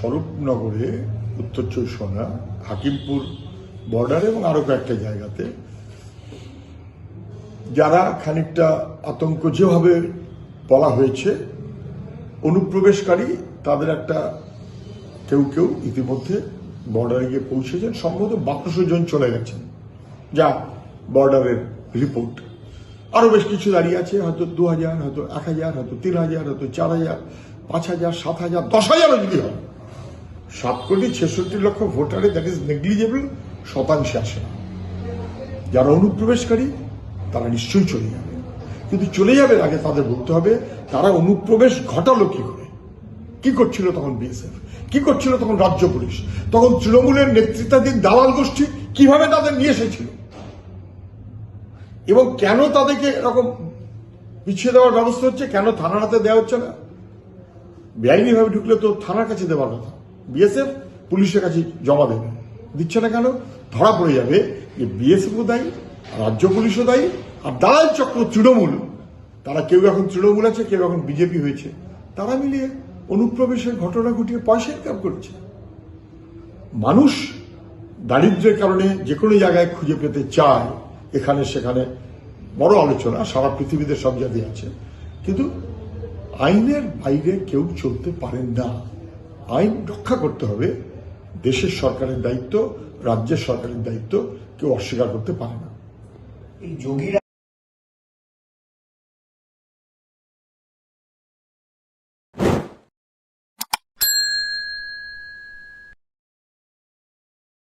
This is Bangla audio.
স্বরূপনগরে, উত্তর পরগনা হাকিমপুর বর্ডারে এবং আরও কয়েকটা জায়গাতে। যারা খানিকটা আতঙ্ক যেভাবে বলা হয়েছে, অনুপ্রবেশকারী, তাদের একটা কেউ কেউ ইতিমধ্যে বর্ডারে গিয়ে পৌঁছেছেন। সম্ভবত বারোশো জন চলে গেছেন। যা বর্ডারের রিপোর্ট। আরও বেশ কিছু দাঁড়িয়ে আছে, হয়তো দু হাজার হয়তো এক হাজার, হয়তো তিন হাজার, হয়তো চার হাজার, পাঁচ হাজার, সাত হাজার, দশ হাজারও যদি হয়। সাত কোটি ছেষট্টি লক্ষ ভোটারে দ্যাট ইজ নেগলিজেবল শতাংশে আসে যারা অনুপ্রবেশকারী, তারা নিশ্চয়ই চলে যাবে। কিন্তু চলে যাবে আগে তাদের বলতে হবে, তারা অনুপ্রবেশ ঘটালো কি করে? কি করছিল তখন বিএসএফ কি করছিল তখন রাজ্য পুলিশ? তখন তৃণমূলের নেতৃত্বাধীন দালাল গোষ্ঠী কীভাবে তাদের নিয়ে এসেছিল? এবং কেন তাদেরকে এরকম পিছিয়ে দেওয়ার ব্যবস্থা হচ্ছে? কেন থানার হাতে দেওয়া হচ্ছে না? বেআইনিভাবে ঢুকলে তো থানার কাছে দেওয়ার কথা। বিএসএফ পুলিশের কাছে জমা দেবে দিচ্ছে না কেন? ধরা পড়ে যাবে যে বিএসএফও দায়ী, রাজ্য পুলিশও দায়ী, আর দালাল চক্র তৃণমূল। তারা কেউ এখন তৃণমূল আছে, কেউ এখন বিজেপি হয়েছে। তারা মিলিয়ে অনুপ্রবেশের ঘটনা ঘটিয়ে পয়সা ইনকাম করছে। মানুষ দারিদ্র্যের কারণে যে কোনো জায়গায় খুঁজে পেতে চায়, এখানে সেখানে বড় আলোচনা, সারা পৃথিবীতে সব জায়গায় আছে। কিন্তু আইনের বাইরে কেউ চলতে পারেন না। আইন রক্ষা করতে হবে, দেশের সরকারের দায়িত্ব, রাজ্যের সরকারের দায়িত্ব কেউ অস্বীকার করতে পারে না। এই যোগীরা